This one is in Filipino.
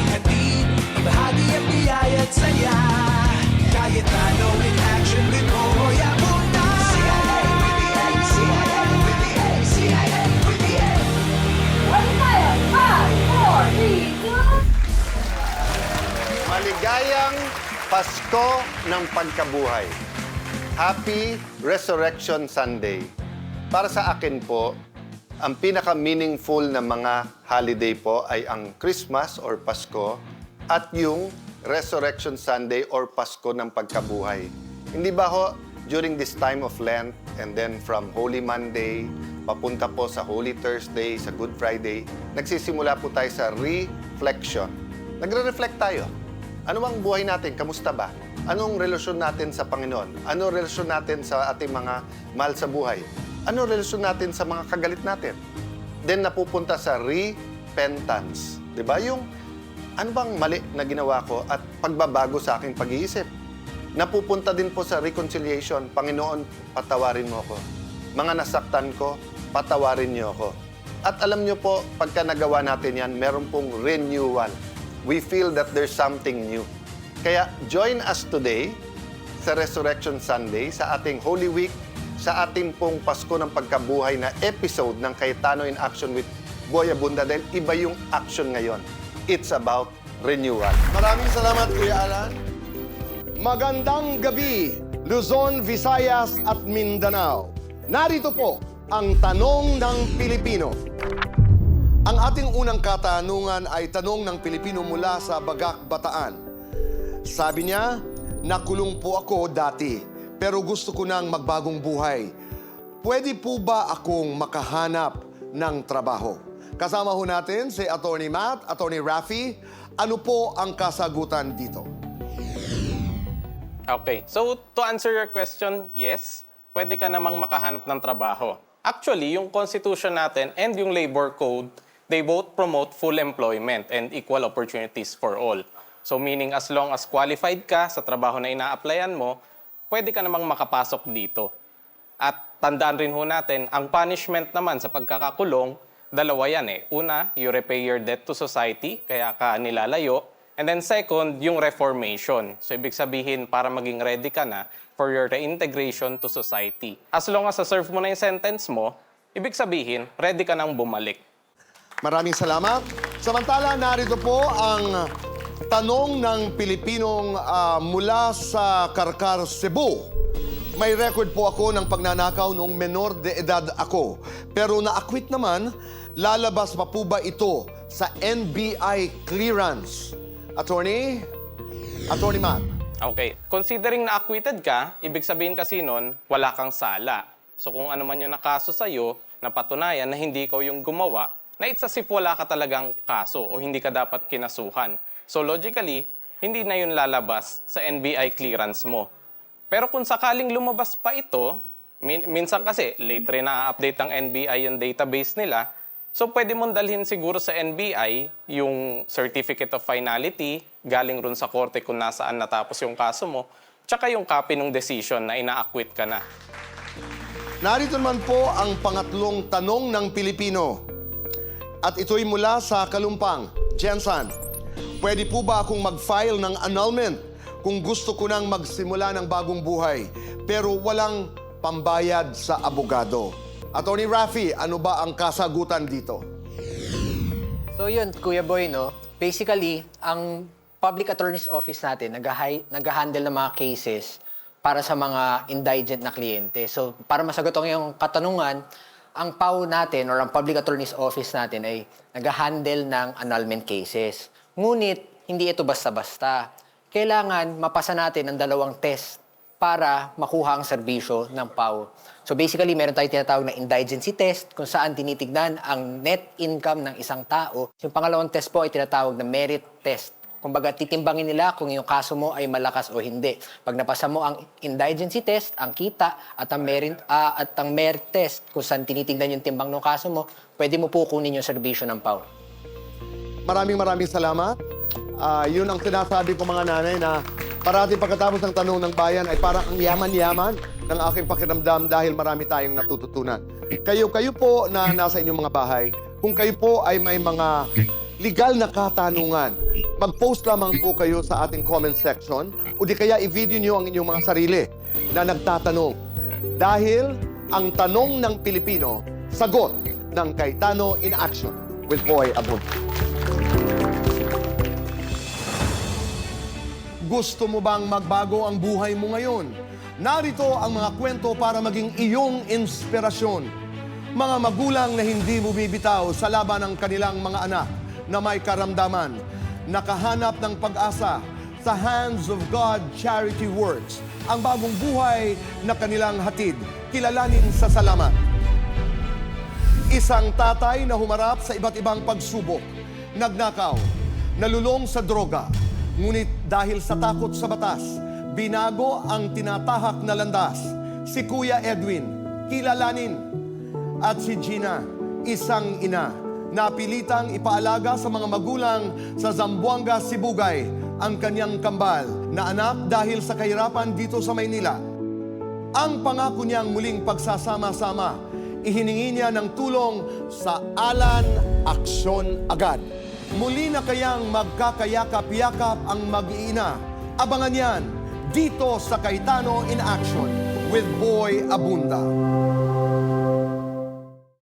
ating hatid Ibahagi at saya. Kahit anong action ito Hoya po na Pasko ng Pagkabuhay. Happy Resurrection Sunday. Para sa akin po, ang pinaka-meaningful na mga holiday po ay ang Christmas or Pasko at yung Resurrection Sunday or Pasko ng Pagkabuhay. Hindi ba ho, during this time of Lent and then from Holy Monday, papunta po sa Holy Thursday, sa Good Friday, nagsisimula po tayo sa reflection. Nagre-reflect tayo. Ano ang buhay natin? Kamusta ba? Anong relasyon natin sa Panginoon? Ano relasyon natin sa ating mga mahal sa buhay? Ano relasyon natin sa mga kagalit natin? Then napupunta sa repentance. ba? Yung ano bang mali na ginawa ko at pagbabago sa aking pag-iisip. Napupunta din po sa reconciliation. Panginoon, patawarin mo ako. Mga nasaktan ko, patawarin niyo ako. At alam niyo po, pagka nagawa natin yan, meron pong renewal. We feel that there's something new. Kaya join us today sa Resurrection Sunday, sa ating Holy Week, sa ating pong Pasko ng Pagkabuhay na episode ng Cayetano in Action with Boy Abunda dahil iba yung action ngayon. It's about renewal. Maraming salamat, Kuya Alan. Magandang gabi, Luzon, Visayas at Mindanao. Narito po ang tanong ng Pilipino. Ang ating unang katanungan ay tanong ng Pilipino mula sa Bagak, Bataan. Sabi niya, nakulong po ako dati, pero gusto ko nang magbagong buhay. Pwede po ba akong makahanap ng trabaho? Kasama ho natin si Attorney Matt, Attorney Rafi. Ano po ang kasagutan dito? Okay. So, to answer your question, yes, pwede ka namang makahanap ng trabaho. Actually, yung constitution natin and yung labor code, they both promote full employment and equal opportunities for all. So, meaning as long as qualified ka sa trabaho na ina-applyan mo, pwede ka namang makapasok dito. At tandaan rin ho natin, ang punishment naman sa pagkakakulong, dalawa yan eh. Una, you repay your debt to society, kaya ka nilalayo. And then second, yung reformation. So ibig sabihin, para maging ready ka na for your reintegration to society. As long as na-serve mo na yung sentence mo, ibig sabihin, ready ka nang bumalik. Maraming salamat. Samantala, narito po ang tanong ng Pilipinong ah, mula sa Karkar, Cebu. May record po ako ng pagnanakaw noong menor de edad ako. Pero na-acquit naman, lalabas pa po ba ito sa NBI clearance? Attorney? Attorney Matt. Okay. Considering na acquitted ka, ibig sabihin kasi nun, wala kang sala. So kung ano man yung nakaso sa'yo, napatunayan na hindi ikaw yung gumawa, na it's as if wala ka talagang kaso o hindi ka dapat kinasuhan. So logically, hindi na yun lalabas sa NBI clearance mo. Pero kung sakaling lumabas pa ito, min- minsan kasi late rin na-update ng NBI yung database nila, so pwede mong dalhin siguro sa NBI yung certificate of finality galing rin sa korte kung nasaan natapos yung kaso mo, tsaka yung copy ng decision na ina-acquit ka na. Narito naman po ang pangatlong tanong ng Pilipino. At ito'y mula sa Kalumpang. Jensan, pwede po ba akong mag-file ng annulment kung gusto ko nang magsimula ng bagong buhay pero walang pambayad sa abogado? Attorney Rafi, ano ba ang kasagutan dito? So yun, Kuya Boy, no? Basically, ang public attorney's office natin nag-handle ng mga cases para sa mga indigent na kliyente. So, para masagot ang iyong katanungan, ang PAW natin or ang public attorney's office natin ay nag-handle ng annulment cases. Ngunit, hindi ito basta-basta. Kailangan mapasa natin ang dalawang test para makuha ang serbisyo ng PAW. So basically, meron tayong tinatawag na indigency test kung saan tinitignan ang net income ng isang tao. Yung pangalawang test po ay tinatawag na merit test. Kumbaga, titimbangin nila kung yung kaso mo ay malakas o hindi. Pag napasa mo ang indigency test, ang kita, at ang merit, ah, at ang merit test, kung saan tinitignan yung timbang ng kaso mo, pwede mo po kunin yung serbisyo ng PAW. Maraming maraming salamat. Ah, yun ang sinasabi ko mga nanay na parati pagkatapos ng tanong ng bayan ay parang ang yaman-yaman ng aking pakiramdam dahil marami tayong natututunan. Kayo, kayo po na nasa inyong mga bahay, kung kayo po ay may mga legal na katanungan, mag-post lamang po kayo sa ating comment section o di kaya i-video nyo ang inyong mga sarili na nagtatanong. Dahil ang tanong ng Pilipino, sagot ng Kaitano in Action with Boy Abud. Gusto mo bang magbago ang buhay mo ngayon? Narito ang mga kwento para maging iyong inspirasyon. Mga magulang na hindi bumibitaw sa laban ng kanilang mga anak na may karamdaman, nakahanap ng pag-asa sa Hands of God Charity Works, ang bagong buhay na kanilang hatid. Kilalanin sa salamat. Isang tatay na humarap sa iba't ibang pagsubok, nagnakaw, nalulong sa droga, ngunit dahil sa takot sa batas, binago ang tinatahak na landas. Si Kuya Edwin, kilalanin. At si Gina, isang ina, napilitang ipaalaga sa mga magulang sa Zamboanga, Sibugay, ang kanyang kambal na anak dahil sa kahirapan dito sa Maynila. Ang pangako niyang muling pagsasama-sama, ihiningi niya ng tulong sa Alan Aksyon Agad. Muli na kayang magkakayakap-yakap ang mag-iina. Abangan yan dito sa Kaitano in Action with Boy Abunda.